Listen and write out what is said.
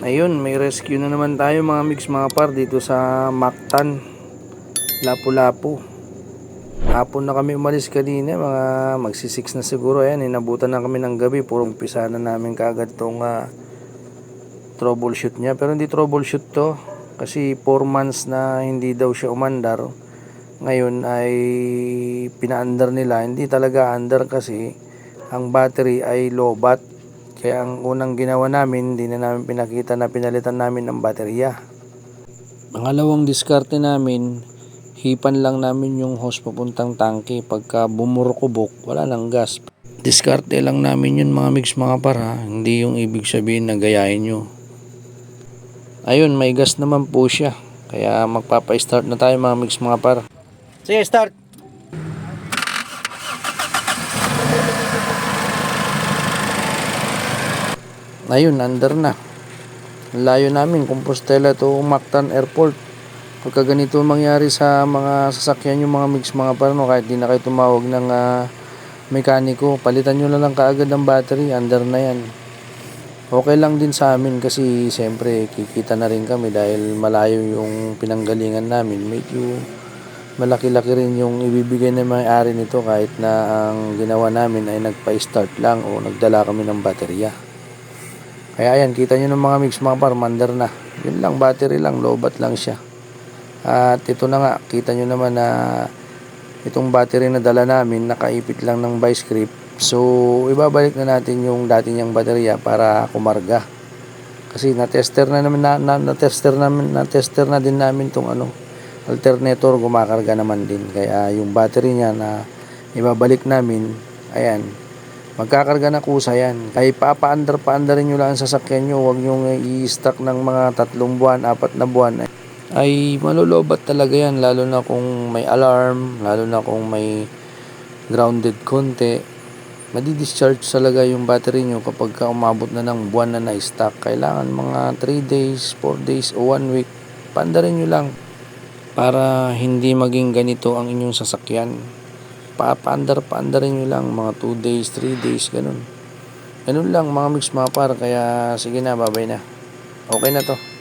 Ayun, may rescue na naman tayo mga mix mga par dito sa Mactan, Lapu-Lapu. Hapon na kami umalis kanina, mga magsisix na siguro. Ayan, inabutan na kami ng gabi. Puro umpisa na namin kagad tong ah, troubleshoot niya. Pero hindi troubleshoot to. Kasi 4 months na hindi daw siya umandar. Ngayon ay pinaandar nila. Hindi talaga under kasi ang battery ay low bat. Kaya ang unang ginawa namin, hindi na namin pinakita na pinalitan namin ng baterya. Pangalawang diskarte namin, hipan lang namin yung hose papuntang tangke. Pagka bumurukubok, wala nang gas. Diskarte lang namin yun mga mix mga para, hindi yung ibig sabihin na gayahin nyo. Ayun, may gas naman po siya. Kaya magpapa-start na tayo mga mix mga para. Sige, start! Ayun, under na. Ang Layo namin, Compostela to Mactan Airport. Pagka ganito mangyari sa mga sasakyan yung mga mix mga parano, kahit di na kayo tumawag ng ah, mekaniko, palitan nyo na lang kaagad ng battery, under na yan. Okay lang din sa amin kasi siyempre kikita na rin kami dahil malayo yung pinanggalingan namin. Medyo malaki-laki rin yung ibibigay ng may-ari nito kahit na ang ginawa namin ay nagpa-start lang o nagdala kami ng baterya. Kaya ayan, kita nyo ng mga mix mga par, mandar na. Yun lang, battery lang, lobat lang siya. At ito na nga, kita nyo naman na itong battery na dala namin, nakaipit lang ng vice grip. So, ibabalik na natin yung dati niyang baterya para kumarga. Kasi na-tester na naman na, na, na-tester namin na-tester na din namin tong ano alternator gumakarga naman din. Kaya yung battery niya na ibabalik namin, ayan, magkakarga na kusa yan. Kaya papa-under pa-underin nyo lang ang sasakyan nyo. Huwag nyo i-stock ng mga tatlong buwan, apat na buwan. Ay malulobat talaga yan. Lalo na kung may alarm, lalo na kung may grounded konti. Madi-discharge talaga yung battery nyo kapag ka umabot na ng buwan na na-stock. Kailangan mga 3 days, 4 days o 1 week. Pandarin nyo lang para hindi maging ganito ang inyong sasakyan papaandar paandarin nyo lang mga 2 days 3 days ganun. Ganun lang mga mix mga par. Kaya sige na babay na. Okay na to